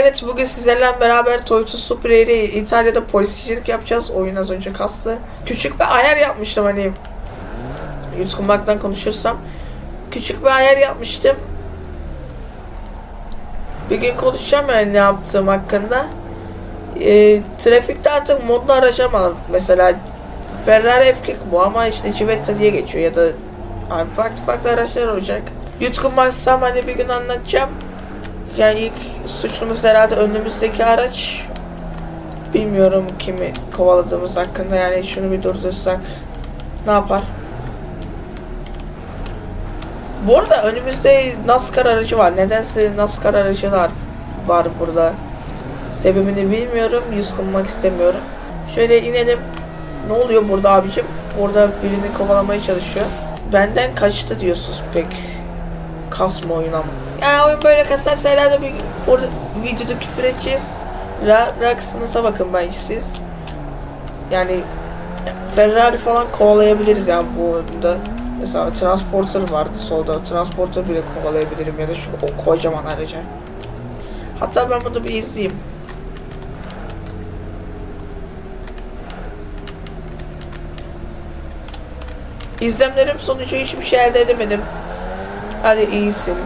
Evet bugün sizlerle beraber Toyota Supra ile İtalya'da poliscilik yapacağız. Oyun az önce kastı. Küçük bir ayar yapmıştım hani yutkunmaktan konuşursam. Küçük bir ayar yapmıştım. Bir gün konuşacağım yani ne yaptığım hakkında. Ee, trafikte artık modlu araç ama mesela Ferrari F40 bu ama işte Civetta diye geçiyor ya da farklı farklı araçlar olacak. Yutkunmazsam hani bir gün anlatacağım. Yani ilk suçlumuz herhalde önümüzdeki araç. Bilmiyorum kimi kovaladığımız hakkında yani şunu bir durdursak ne yapar? Bu arada önümüzde NASCAR aracı var. Nedense NASCAR aracı var, var burada. Sebebini bilmiyorum. Yüz konmak istemiyorum. Şöyle inelim. Ne oluyor burada abicim? Burada birini kovalamaya çalışıyor. Benden kaçtı diyorsunuz pek. Kasma oyun ama. Oyun böyle kasarsa herhalde bir burada videoda küfür edeceğiz. Ra Raksınıza bakın bence siz. Yani Ferrari falan kovalayabiliriz yani bu oyunda. Mesela Transporter vardı solda. Transporter bile kovalayabilirim ya da şu o kocaman araca. Hatta ben bunu bir izleyeyim. İzlemlerim sonucu hiçbir şey elde edemedim. Hadi iyisin.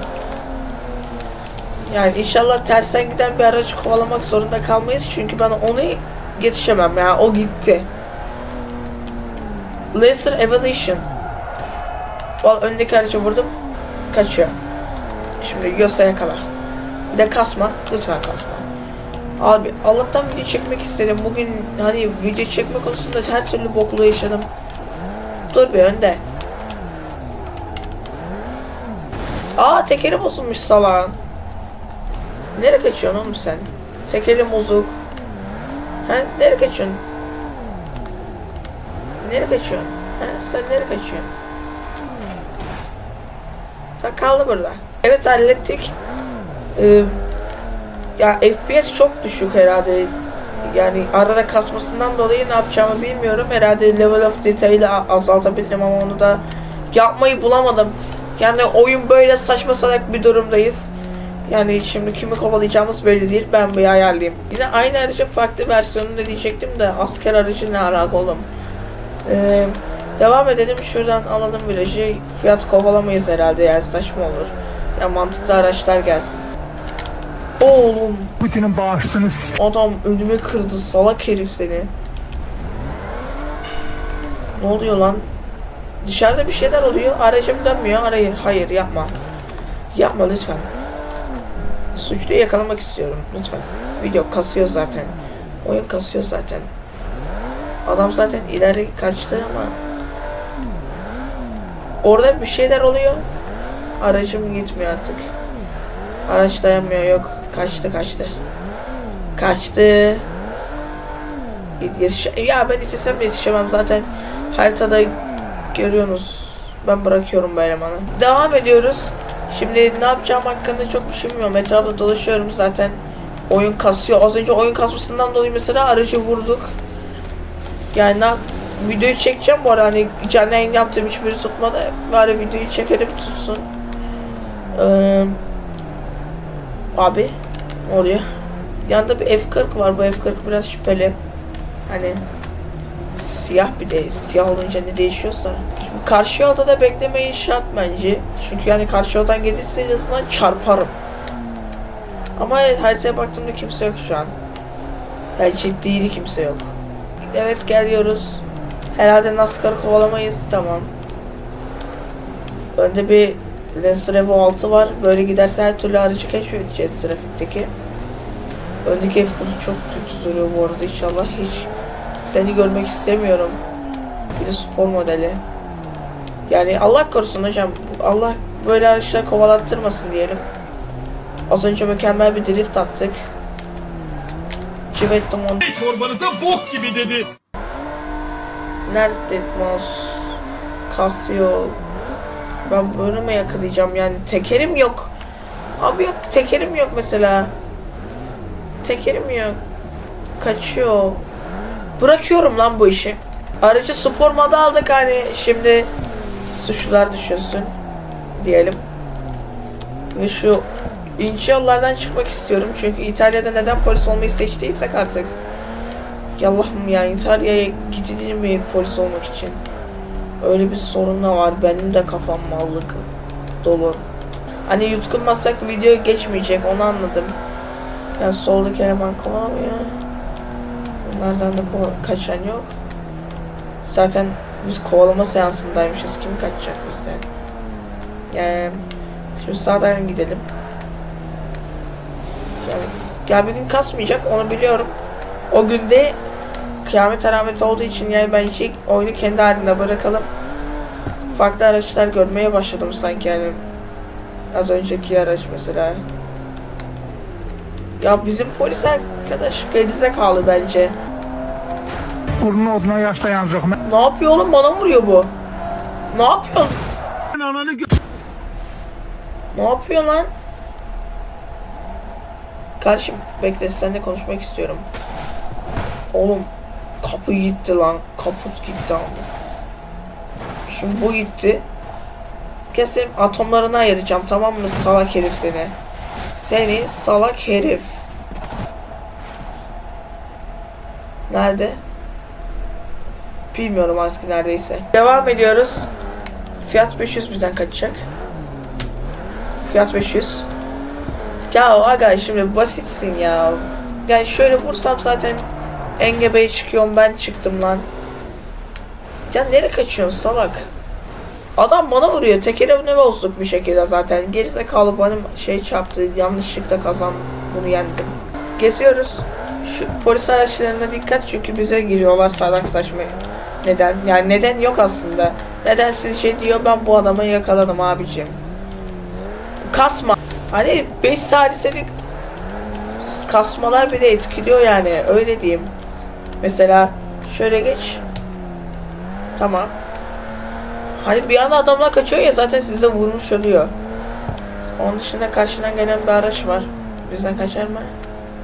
Yani inşallah tersten giden bir aracı kovalamak zorunda kalmayız. Çünkü ben onu yetişemem. Yani o gitti. Laser Evolution. Val öndeki aracı vurdum. Kaçıyor. Şimdi Yosa yakala. Bir de kasma. Lütfen kasma. Abi Allah'tan video çekmek istedim. Bugün hani video çekme konusunda her türlü bokluğu yaşadım. Dur bir önde. Aa tekeri bozulmuş salağın. Nereye kaçıyorsun oğlum sen? Tekeri bozuk. Ha nereye kaçıyorsun? Nereye kaçıyorsun? Ha sen nereye kaçıyorsun? Sen kaldı burada. Evet hallettik. Ee, ya FPS çok düşük herhalde. Yani arada kasmasından dolayı ne yapacağımı bilmiyorum. Herhalde level of detail'i azaltabilirim ama onu da yapmayı bulamadım. Yani oyun böyle saçma salak bir durumdayız. Yani şimdi kimi kovalayacağımız belli değil. Ben bir ayarlayayım. Yine aynı aracın farklı versiyonunu diyecektim de asker aracı ne alaka oğlum. Ee, devam edelim. Şuradan alalım virajı. Fiyat kovalamayız herhalde yani saçma olur. Ya mantıklı araçlar gelsin. Oğlum Putin'in bağışını s- adam önüme kırdı salak herif seni. Ne oluyor lan? Dışarıda bir şeyler oluyor. Aracım dönmüyor. Hayır, hayır yapma. Yapma lütfen. Suçluyu yakalamak istiyorum. Lütfen. Video kasıyor zaten. Oyun kasıyor zaten. Adam zaten ileri kaçtı ama orada bir şeyler oluyor. Aracım gitmiyor artık. Araç dayanmıyor yok. Kaçtı kaçtı. Kaçtı. Yetiş ya ben istesem yetişemem zaten. Haritada görüyorsunuz. Ben bırakıyorum bu elemanı. Devam ediyoruz. Şimdi ne yapacağım hakkında çok bir şey bilmiyorum. Etrafta dolaşıyorum zaten. Oyun kasıyor. Az önce oyun kasmasından dolayı mesela aracı vurduk. Yani ne- videoyu çekeceğim bu arada hani canlı yayın yaptığım hiçbiri tutmadı. Bari videoyu çekelim tutsun. Eee Abi oluyor? Yanında bir F40 var. Bu F40 biraz şüpheli. Hani siyah bir de siyah olunca ne değişiyorsa. Karşı yolda da beklemeyi şart bence. Çünkü yani karşı yoldan gelirse en çarparım. Ama haritaya baktığımda kimse yok şu an. Yani ciddiydi kimse yok. Evet geliyoruz. Herhalde NASCAR'ı kovalamayız. Tamam. Önde bir Lancer Evo 6 var. Böyle giderse her türlü aracı keşfedeceğiz trafikteki. Öndeki F40 çok kötü duruyor bu arada inşallah. Hiç seni görmek istemiyorum. Bir de spor modeli. Yani Allah korusun hocam. Allah böyle araçlar kovalattırmasın diyelim. Az önce mükemmel bir drift attık. Civetto Mon... çorbanıza bok gibi dedi. Nerede mouse? Casio. Ben böyle mi yakalayacağım yani tekerim yok. Abi yok tekerim yok mesela. Tekerim yok. Kaçıyor. Bırakıyorum lan bu işi. Aracı spor moda aldık hani şimdi suçlular düşünsün diyelim. Ve şu ince yollardan çıkmak istiyorum. Çünkü İtalya'da neden polis olmayı seçtiysek artık. Yallahım ya İtalya'ya gidilir mi polis olmak için? Öyle bir sorun da var. Benim de kafam mallık dolu. Hani yutkunmasak video geçmeyecek onu anladım. Yani soldaki eleman kovalamıyor. Bunlardan da kaçan yok. Zaten biz kovalama seansındaymışız. Kim kaçacak bizden? Yani şimdi sağdan gidelim. Yani gün kasmayacak onu biliyorum. O günde kıyamet alameti olduğu için yani ben hiç oyunu kendi halinde bırakalım. Farklı araçlar görmeye başladım sanki yani. Az önceki araç mesela. Ya bizim polis arkadaş gerizekalı bence. Burnun oduna yaş dayanacak. Ne yapıyor oğlum bana vuruyor bu. Ne yapıyorsun? Ananı gö- Ne yapıyor lan? Kardeşim bekle seninle konuşmak istiyorum. Oğlum kapı gitti lan. Kaput gitti abi. Şimdi bu gitti. Kesin atomlarını ayıracağım tamam mı salak herif seni. Seni salak herif. Nerede? Bilmiyorum artık neredeyse. Devam ediyoruz. Fiyat 500 bizden kaçacak. Fiyat 500. Ya aga şimdi basitsin ya. Yani şöyle vursam zaten engebeye çıkıyorum ben çıktım lan. Ya nereye kaçıyorsun salak? Adam bana vuruyor. Tekerini bozduk bir şekilde zaten. Gerizekalı bana şey çarptı. Yanlışlıkla kazan bunu yendim. Geziyoruz. Şu polis araçlarına dikkat çünkü bize giriyorlar salak saçma. Neden? Yani neden yok aslında. Neden sizce diyor ben bu adamı yakaladım abicim. Kasma. Hani 5 saliselik kasmalar bile etkiliyor yani öyle diyeyim. Mesela şöyle geç. Tamam. Hani bir anda adamlar kaçıyor ya zaten size vurmuş oluyor. Onun dışında karşıdan gelen bir araç var. Bizden kaçar mı?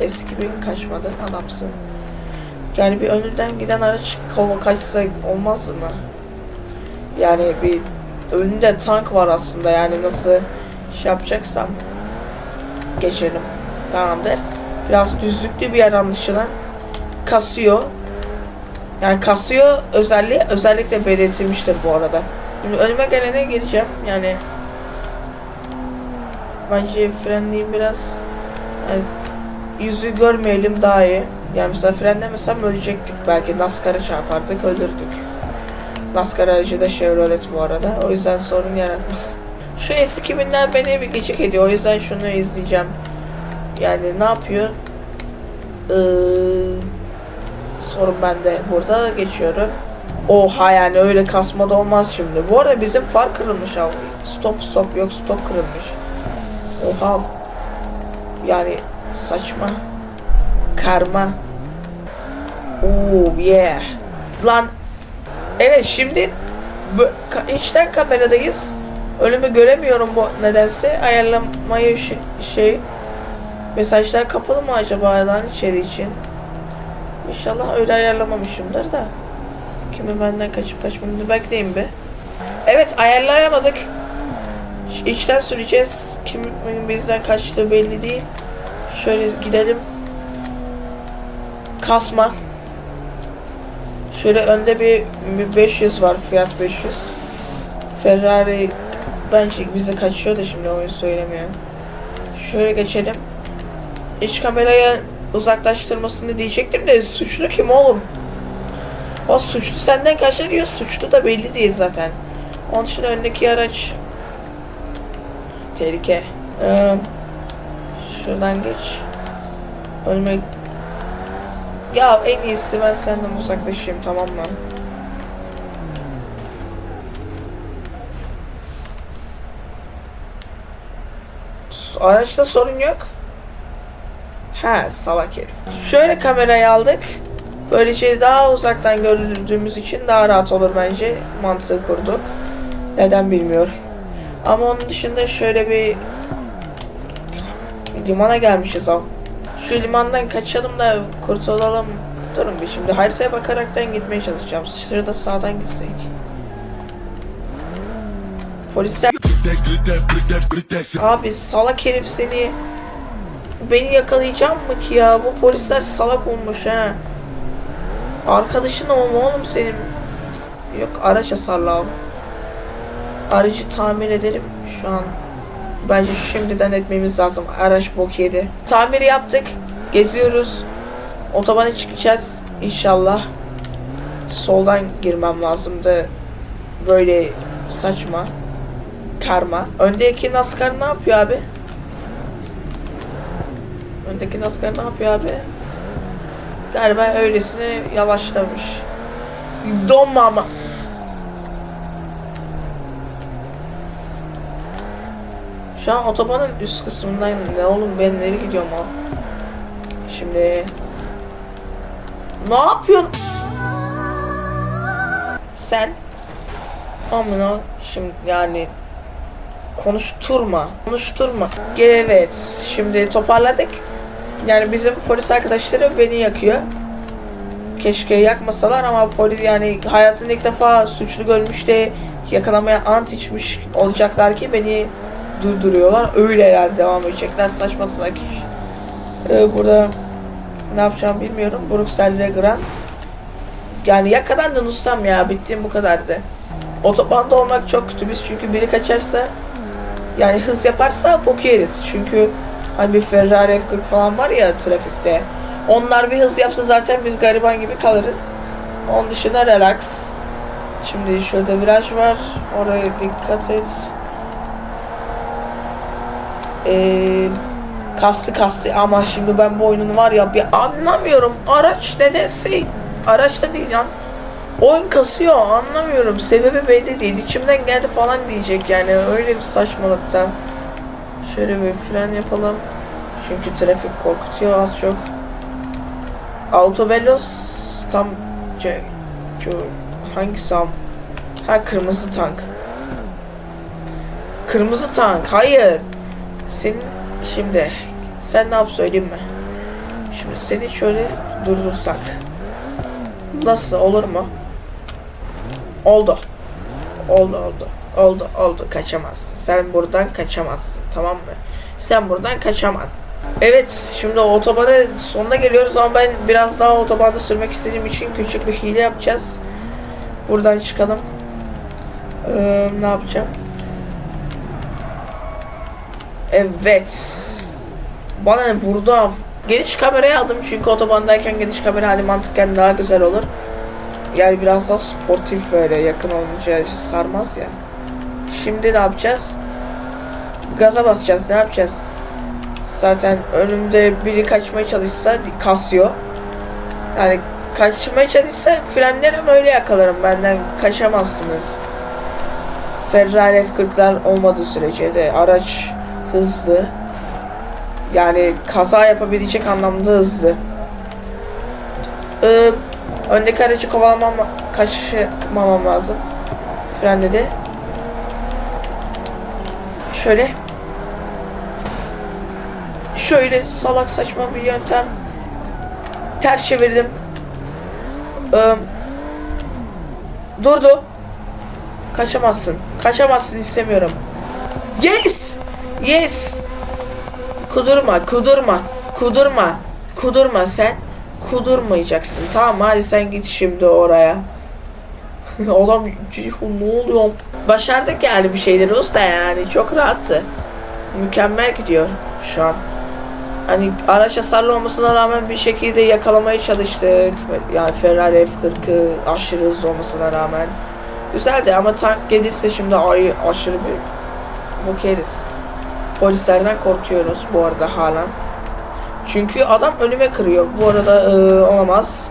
Eski bir kaçmadı adamsın. Yani bir önünden giden araç kaçsa olmaz mı? Yani bir önünde tank var aslında yani nasıl şey yapacaksam geçelim. Tamamdır. Biraz düzlüklü bir yer anlaşılan. Kasıyor. Yani kasıyor özelliği özellikle belirtilmiştir bu arada. Şimdi önüme gelene gireceğim. Yani bence frenleyeyim biraz. Yani yüzü görmeyelim daha iyi. Yani mesela frenlemesem ölecektik belki. NASCAR'a çarpardık ölürdük. NASCAR aracı da Chevrolet bu arada. O yüzden sorun yaratmaz. Şu S2000'ler beni bir gıcık ediyor. O yüzden şunu izleyeceğim. Yani ne yapıyor? Ee, sorun bende. Burada geçiyorum. Oha yani öyle kasma da olmaz şimdi. Bu arada bizim far kırılmış abi. Stop stop yok stop kırılmış. Oha. Yani saçma. Karma. Oo yeah. Lan. Evet şimdi içten kameradayız. Önümü göremiyorum bu nedense. Ayarlamayı şey, mesajlar kapalı mı acaba lan içeri için? İnşallah öyle ayarlamamışımdır da. Kimi benden kaçıp kaçmadığını bekleyeyim be. Evet ayarlayamadık. İçten süreceğiz. Kimin bizden kaçtığı belli değil. Şöyle gidelim. Kasma. Şöyle önde bir, bir 500 var. Fiyat 500. Ferrari bence bize kaçıyor da şimdi oyun söylemiyor. Şöyle geçelim. İç kameraya uzaklaştırmasını diyecektim de suçlu kim oğlum? O suçlu senden kaçar diyor. Suçlu da belli değil zaten. Onun için öndeki araç tehlike. Ee, şuradan geç. Önüme ya en iyisi ben senden uzaklaşayım tamam mı? Araçta sorun yok. Ha salak herif. Şöyle kamerayı aldık. Böylece daha uzaktan gördüğümüz için daha rahat olur bence. Mantığı kurduk. Neden bilmiyorum. Ama onun dışında şöyle bir limana gelmişiz. Şu limandan kaçalım da kurtulalım. Durun bir şimdi haritaya bakaraktan gitmeye çalışacağım. Şurada sağdan gitsek. Polisler. Abi salak herif seni. Beni yakalayacak mı ki ya? Bu polisler salak olmuş ha. Arkadaşın olma oğlum senin. Yok araç hasarlı abi. Aracı tamir ederim şu an. Bence şimdiden etmemiz lazım. Araç bok yedi. Tamiri yaptık. Geziyoruz. Otobana çıkacağız inşallah. Soldan girmem lazımdı. Böyle saçma. Karma. Öndeki NASCAR ne yapıyor abi? Öndeki NASCAR ne yapıyor abi? Galiba öylesine yavaşlamış. Donma ama. Şu an otobanın üst kısmındayım. Ne oğlum ben nereye gidiyorum o? Şimdi... Ne yapıyorsun? Sen Amına şimdi yani konuşturma. Konuşturma. Evet. Şimdi toparladık. Yani bizim polis arkadaşları beni yakıyor. Keşke yakmasalar ama polis yani hayatında ilk defa suçlu görmüş de yakalamaya ant içmiş olacaklar ki beni durduruyorlar. Öyleler devam edecekler. Saçma salak iş. Ee, burada ne yapacağım bilmiyorum. Brüksel'de Grand. Yani yakalandın ustam ya. Bittiğim bu kadardı. Otobanda olmak çok kötü biz çünkü biri kaçarsa yani hız yaparsa bok yeriz. Çünkü hani bir Ferrari F40 falan var ya trafikte. Onlar bir hız yapsa zaten biz gariban gibi kalırız. Onun dışında relax. Şimdi şurada viraj var. Oraya dikkat et. Ee, kastı kastı ama şimdi ben bu oyunun var ya bir anlamıyorum. Araç nedense araçta değil ya. Oyun kasıyor anlamıyorum. Sebebi belli değil. İçimden geldi falan diyecek yani. Öyle bir saçmalıkta. Şöyle bir fren yapalım. Çünkü trafik korkutuyor az çok. Autobellos tam ce, ce, hangisi? Ha kırmızı tank. Kırmızı tank. Hayır. Senin şimdi sen ne yap söyleyeyim mi? Şimdi seni şöyle durdursak. Nasıl olur mu? Oldu. Oldu oldu. Oldu oldu kaçamazsın. Sen buradan kaçamazsın tamam mı? Sen buradan kaçaman. Evet şimdi otobana sonuna geliyoruz ama ben biraz daha otobanda sürmek istediğim için küçük bir hile yapacağız. Buradan çıkalım. Ee, ne yapacağım? Evet. Bana vurdu av. Geniş kamerayı aldım çünkü otobandayken geniş kamera hani mantıken daha güzel olur. Yani biraz daha sportif böyle yakın olunca sarmaz ya. Şimdi ne yapacağız? Gaza basacağız. Ne yapacağız? Zaten önümde biri kaçmaya çalışsa kasıyor. Yani kaçmaya çalışsa frenlerim öyle yakalarım. Benden kaçamazsınız. Ferrari F40'lar olmadığı sürece de araç hızlı. Yani kaza yapabilecek anlamda hızlı. Ee, öndeki aracı kovalamam, kaçmamam lazım. Frende de. Şöyle. Şöyle salak saçma bir yöntem. Ters çevirdim. Ee, durdu. Kaçamazsın. Kaçamazsın istemiyorum. Yes! Yes! Kudurma, kudurma, kudurma, kudurma sen. Kudurmayacaksın. Tamam hadi sen git şimdi oraya. Adam ne oluyor? Başardık yani bir şeyleri usta yani. Çok rahattı. Mükemmel gidiyor şu an. Hani araç hasarlı olmasına rağmen bir şekilde yakalamaya çalıştık. Yani Ferrari F40'ı aşırı hızlı olmasına rağmen. Güzeldi ama tank gelirse şimdi ay aşırı büyük. Bu keriz. Polislerden korkuyoruz bu arada halen. Çünkü adam önüme kırıyor. Bu arada e, olamaz.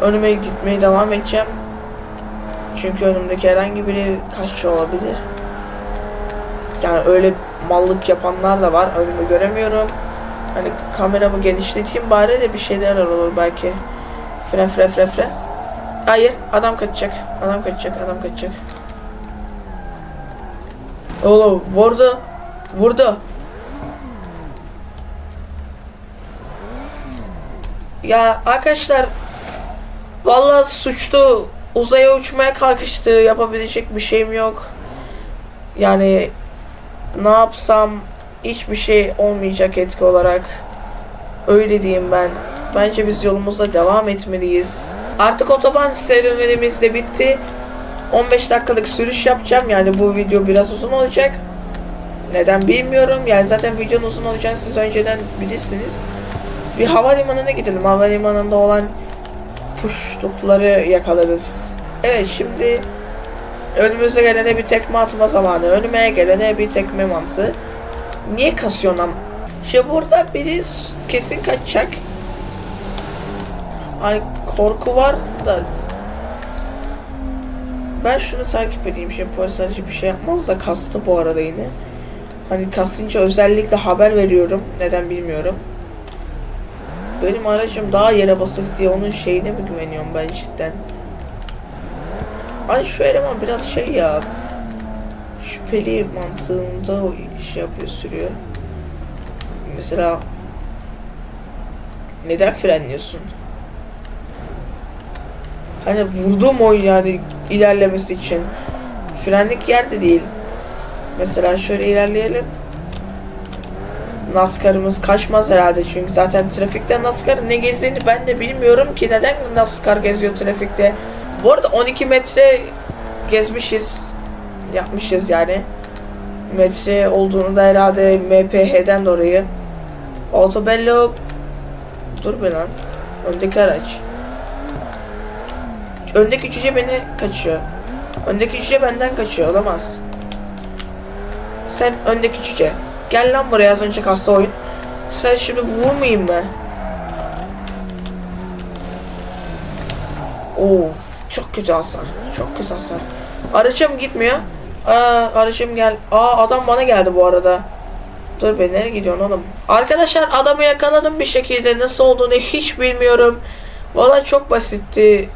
Önüme gitmeye devam edeceğim. Çünkü önümdeki herhangi biri kaççı olabilir. Yani öyle mallık yapanlar da var. Önümü göremiyorum. Hani kameramı genişleteyim bari de bir şeyler olur belki. Fren fren fren fren. Hayır adam kaçacak. Adam kaçacak. Adam kaçacak. Oğlum vurdu. Vurdu. Ya arkadaşlar vallahi suçlu uzaya uçmaya kalkıştı. Yapabilecek bir şeyim yok. Yani ne yapsam hiçbir şey olmayacak etki olarak. Öyle diyeyim ben. Bence biz yolumuza devam etmeliyiz. Artık otoban serüvenimiz de bitti. 15 dakikalık sürüş yapacağım. Yani bu video biraz uzun olacak. Neden bilmiyorum. Yani zaten videonun uzun olacağını siz önceden bilirsiniz. Bir havalimanına gidelim. Havalimanında olan puşlukları yakalarız. Evet şimdi önümüze gelene bir tekme atma zamanı. Önüme gelene bir tekme mantığı. Niye kasıyorsun? Şimdi burada biri kesin kaçacak. Hani korku var da ben şunu takip edeyim. Şimdi polis aracı bir şey yapmaz da kastı bu arada yine. Hani kasınca özellikle haber veriyorum. Neden bilmiyorum. Benim aracım daha yere basık diye onun şeyine mi güveniyorum ben cidden? Ay şu eleman biraz şey ya şüpheli mantığında o iş yapıyor sürüyor. Mesela neden frenliyorsun? Hani vurduğum oyun yani ilerlemesi için. Frenlik yerde değil. Mesela şöyle ilerleyelim. NASCAR'ımız kaçmaz herhalde çünkü zaten trafikte NASCAR ne gezdiğini ben de bilmiyorum ki neden NASCAR geziyor trafikte. Bu arada 12 metre gezmişiz. Yapmışız yani. Metre olduğunu da herhalde MPH'den dolayı. Autobello Dur be lan. Öndeki araç. Öndeki cüce beni kaçıyor. Öndeki cüce benden kaçıyor. Olamaz. Sen öndeki cüce. Gel lan buraya az önce kasta oyun. Sen şimdi vurmayayım mı? Oo, çok kötü hasar. Çok kötü hasar. Aracım gitmiyor. Aa, aracım gel. Aa adam bana geldi bu arada. Dur be nereye gidiyorsun oğlum? Arkadaşlar adamı yakaladım bir şekilde. Nasıl olduğunu hiç bilmiyorum. Valla çok basitti.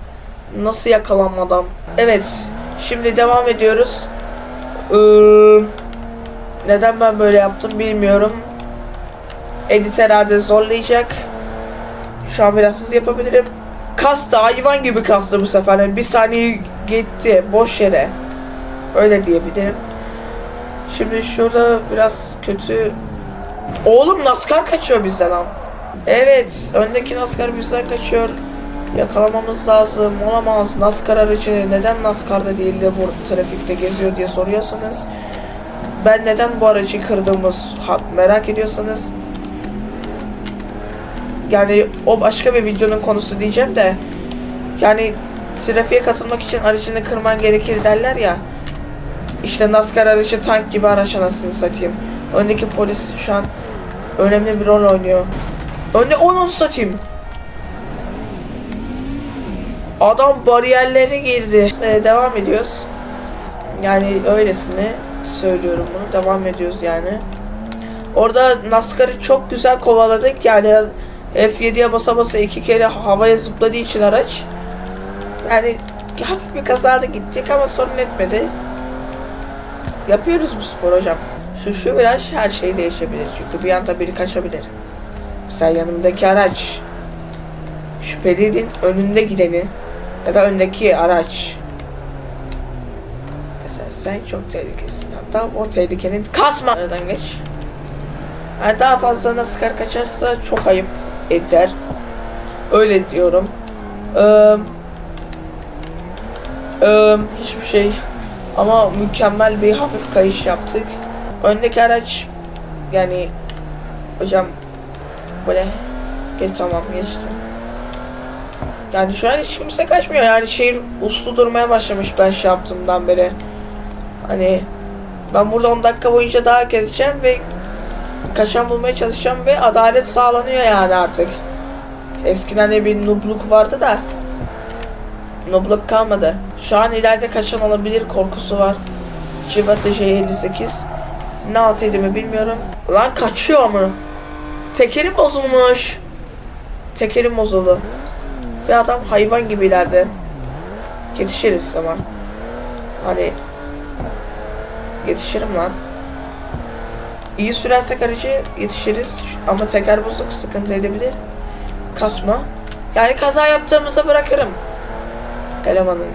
Nasıl yakalanmadan. Evet. Şimdi devam ediyoruz. Ee, neden ben böyle yaptım bilmiyorum. Edit herhalde zorlayacak. Şu an biraz hızlı yapabilirim. Kastı hayvan gibi kastı bu sefer. Yani bir saniye gitti boş yere. Öyle diyebilirim. Şimdi şurada biraz kötü. Oğlum NASCAR kaçıyor bizden lan. Evet, öndeki NASCAR bizden kaçıyor. Yakalamamız lazım. Olamaz. NASCAR aracı neden NASCAR'da değil de bu trafikte geziyor diye soruyorsanız. Ben neden bu aracı kırdığımız merak ediyorsanız. Yani o başka bir videonun konusu diyeceğim de. Yani trafiğe katılmak için aracını kırman gerekir derler ya. İşte NASCAR aracı tank gibi araç anasını satayım. Öndeki polis şu an önemli bir rol oynuyor. Önde onu satayım. Adam bariyerlere girdi. Ee, devam ediyoruz. Yani öylesine söylüyorum bunu. Devam ediyoruz yani. Orada NASCAR'ı çok güzel kovaladık. Yani F7'ye basa basa iki kere havaya zıpladığı için araç. Yani hafif bir kazada gittik ama sorun etmedi. Yapıyoruz bu spor hocam. Şu şu viraj her şey değişebilir çünkü bir anda biri kaçabilir. Mesela yanımdaki araç şüphelinin önünde gideni ya da öndeki araç mesela sen çok tehlikesin. Hatta o tehlikenin kasma aradan geç. Yani daha fazla NASCAR kaçarsa çok ayıp eder. Öyle diyorum. Eee Eee, hiçbir şey ama mükemmel bir hafif kayış yaptık. Öndeki araç yani hocam böyle geç tamam geçtim. Yani şu an hiç kimse kaçmıyor yani şehir uslu durmaya başlamış ben şey yaptığımdan beri. Hani ben burada 10 dakika boyunca daha gezeceğim ve kaçan bulmaya çalışacağım ve adalet sağlanıyor yani artık. Eskiden de bir nubluk vardı da Nobluk kalmadı. Şu an ileride kaçan olabilir korkusu var. Civata J58. Ne alt edimi bilmiyorum. Lan kaçıyor mu? Tekerim bozulmuş. Tekerim bozuldu. Ve adam hayvan gibi ileride. Yetişiriz ama. Hani yetişirim lan. İyi sürersek aracı yetişiriz ama teker bozuk sıkıntı edebilir. Kasma. Yani kaza yaptığımızda bırakırım elemanın.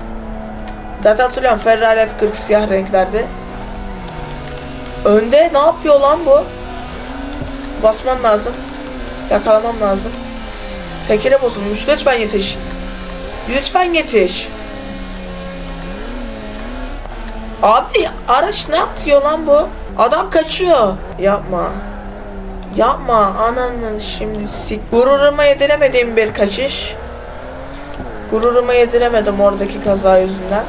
Zaten hatırlıyorum Ferrari F40 siyah renklerde. Önde ne yapıyor lan bu? Basman lazım. Yakalamam lazım. Tekere bozulmuş. Lütfen yetiş. Lütfen yetiş. Abi araç ne atıyor lan bu? Adam kaçıyor. Yapma. Yapma ananın şimdi sik. Gururuma yediremediğim bir kaçış. Gururuma yediremedim oradaki kaza yüzünden.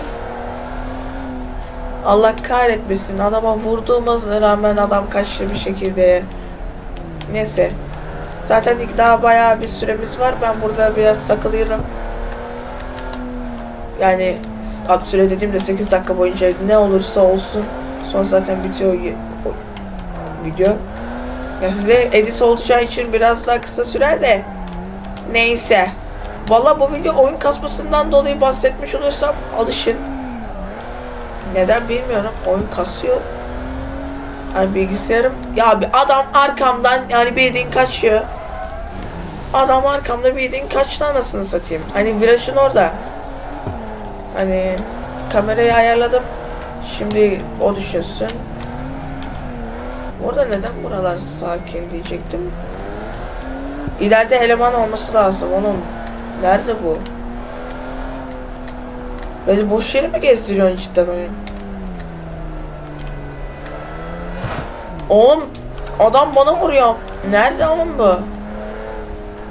Allah kahretmesin. Adama vurduğuma rağmen adam kaçtı bir şekilde. Neyse. Zaten daha bayağı bir süremiz var. Ben burada biraz takılıyorum. Yani ad süre dediğimde 8 dakika boyunca ne olursa olsun. Son zaten bitiyor o- video. Ya size edit olacağı için biraz daha kısa sürer de. Neyse. Valla bu video oyun kasmasından dolayı bahsetmiş olursam alışın. Neden bilmiyorum. Oyun kasıyor. Yani bilgisayarım. Ya bir adam arkamdan yani bildiğin kaçıyor. Adam arkamda bildiğin kaçtı anasını satayım. Hani virajın orada. Hani kamerayı ayarladım. Şimdi o düşünsün. Orada neden buralar sakin diyecektim. İleride eleman olması lazım onun. Nerede bu? Beni boş yere mi gezdiriyorsun cidden oyun? Oğlum adam bana vuruyor. Nerede oğlum bu?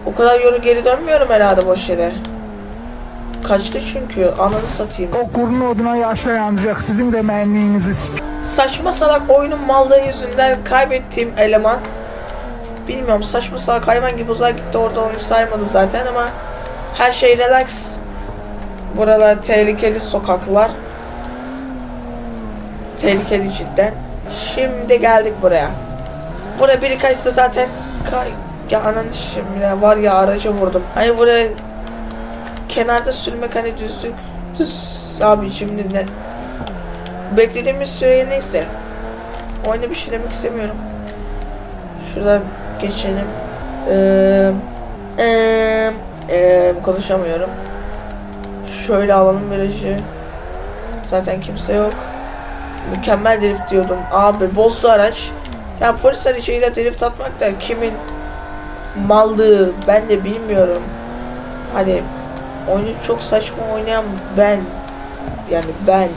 O kadar yolu geri dönmüyorum herhalde boş yere. Kaçtı çünkü ananı satayım. O kurun oduna yaşayancak sizin de mənliyinizi sik. Saçma salak oyunun mallığı yüzünden kaybettiğim eleman. Bilmiyorum saçma salak hayvan gibi uzağa gitti orada oyun saymadı zaten ama her şey relax. Buralar tehlikeli sokaklar. Tehlikeli cidden. Şimdi geldik buraya. Buraya biri kaçsa zaten kay ya ananı şimdi var ya araca vurdum. Hani buraya kenarda sürmek hani düzlük düz abi şimdi ne beklediğimiz süre neyse. Oyuna bir şey demek istemiyorum. Şuradan geçelim. Ee, ee, ee, konuşamıyorum. Şöyle alalım virajı. Zaten kimse yok. Mükemmel drift diyordum. Abi bozdu araç. Ya polis aracıyla drift atmak da kimin mallığı ben de bilmiyorum. Hani oyunu çok saçma oynayan ben. Yani ben.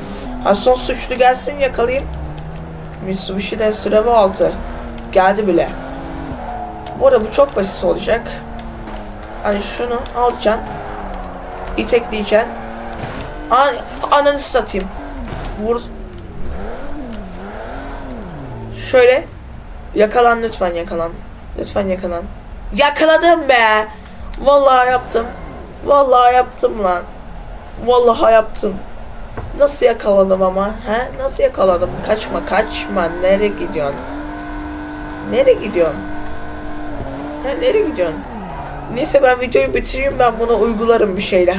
Ha son suçlu gelsin yakalayayım. Mitsubishi'den sıra 6. Geldi bile. Bu arada bu çok basit olacak. Hani şunu alacaksın. İtekleyeceksin. An ananı satayım. Vur. Şöyle. Yakalan lütfen yakalan. Lütfen yakalan. Yakaladım be. Vallahi yaptım. Vallahi yaptım lan. Vallahi yaptım. Nasıl yakaladım ama? He? Nasıl yakaladım? Kaçma kaçma. Nereye gidiyorsun? Nereye gidiyorsun? He nereye gidiyorsun? Neyse ben videoyu bitireyim ben buna uygularım bir şeyler.